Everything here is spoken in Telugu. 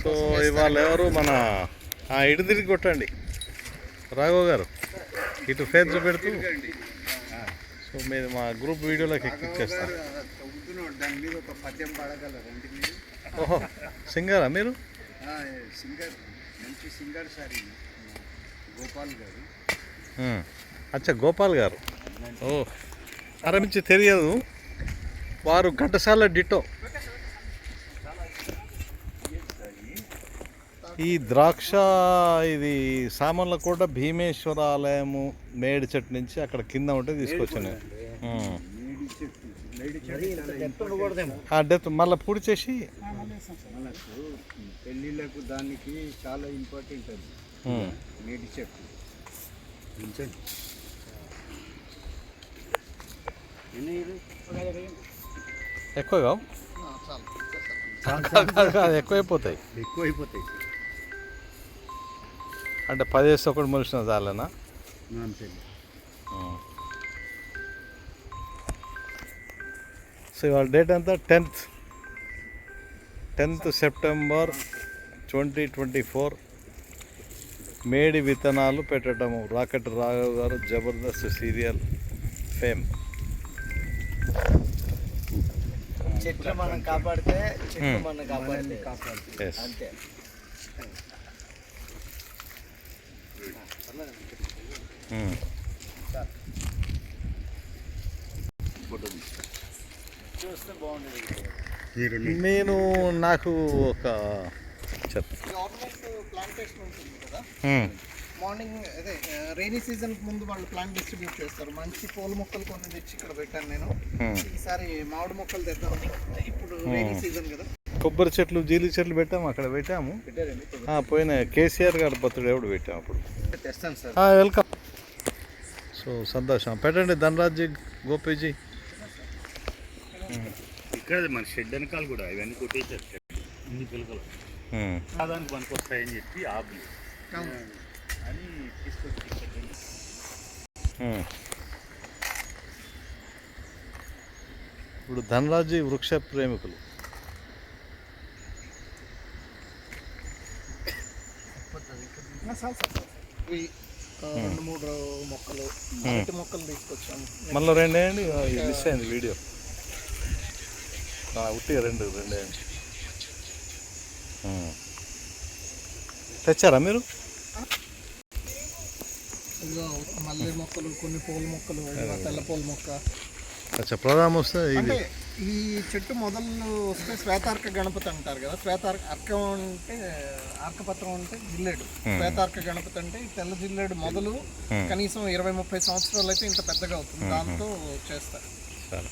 సో ఇవాళ ఎవరు మన ఇటు తిరిగి కొట్టండి. రాఘవ్ గారు ఇటు ఫేస్ చూపెడుతూ. సో మీరు మా గ్రూప్ వీడియోలోకి క్లిక్ చేస్తాను ఓహో సింగరా మీరు? సింగర్ మంచి సింగర్ సార్ గోపాల్ గారు అచ్చా గోపాల్ గారు. ఓ ఆరంభించి తెలియదు. వారు ఘంటసాల డిటో. ఈ ద్రాక్ష ఇది సామర్లకోట భీమేశ్వర ఆలయము మేడి చెట్టు నుంచి అక్కడ కింద ఉంటే తీసుకొచ్చాను డెత్ మళ్ళీ పూడి చేసి? పెళ్ళిళ్ళకు దానికి చాలా ఇంపార్టెంట్ అది. మేడి చెట్టు. ఎక్కువగా ఎక్కువైపోతాయి. ఎక్కువైపోతాయి. అంటే పది వేస్తే ఒకటి మనిషిన చాలేనా? అంతే సో ఇవాళ డేట్ ఎంత? Tenth. Tenth September twenty twenty four. మేడి విత్తనాలు పెట్టడము. రాకెట్ రాఘవ్ గారు జబర్దస్త్ సీరియల్ ఫేమ్. చెట్లు మనం కాపాడితే చెట్లు. మనం కాపాడితే. అంతే. నేను నాకు ఒక కదా Hmm. మార్నింగ్ అదే రైనీ సీజన్ ముందు వాళ్ళు ప్లాంట్ డిస్ట్రిబ్యూట్ చేస్తారు. మంచి పూల మొక్కలు కొన్ని తెచ్చి ఇక్కడ పెట్టాను నేను. Hmm. ఈసారి మామిడి మొక్కలు తెద్దాం ఇప్పుడు రైనీ సీజన్ కదా. కొబ్బరి చెట్లు జీలి చెట్లు పెట్టాము అక్కడ పెట్టాము. పోయిన కేసీఆర్ గారి బర్త్డే కూడా పెట్టాము అప్పుడు. వెల్కమ్. సో సంతోషం. పెట్టండి ధనరాజ్ గోపీజీ. ఇక్కడ మన షెడ్ వెనకాల కూడా ఇవన్నీ కొట్టేశారు షెడ్. ఇన్ని పిలకలు. దానికి పనికి వస్తాయని చెప్పి ఆపులు. అని తీసుకొచ్చి. ఇప్పుడు ధనరాజు వృక్ష ప్రేమికులు. చాలు సార్. ఆ, రెండు మూడు మొక్కలు. అరటి మొక్కలు తీసుకొచ్చాము. మళ్ళీ రెండు ఇది మిస్ అయింది వీడియో. ఆ, ఉట్టిగా రెండు రెండు. తెచ్చారా మీరు? మల్లె మొక్కలు కొన్ని పూల మొక్కలు తెల్ల పూల మొక్క. అచ్చా ప్రధానం వస్తే ఇది. అంటే ఈ చెట్టు మొదలు వస్తే శ్వేతార్క గణపతి అంటారు కదా. శ్వేతార్క అర్కం అంటే అర్కపత్రం అంటే జిల్లేడు. శ్వేతార్క గణపతి అంటే ఈ తెల్ల జిల్లేడు మొదలు కనీసం ఇరవై ముప్పై సంవత్సరాలు అయితే ఇంత పెద్దగా అవుతుంది. దాంతో చేస్తారు. సరే.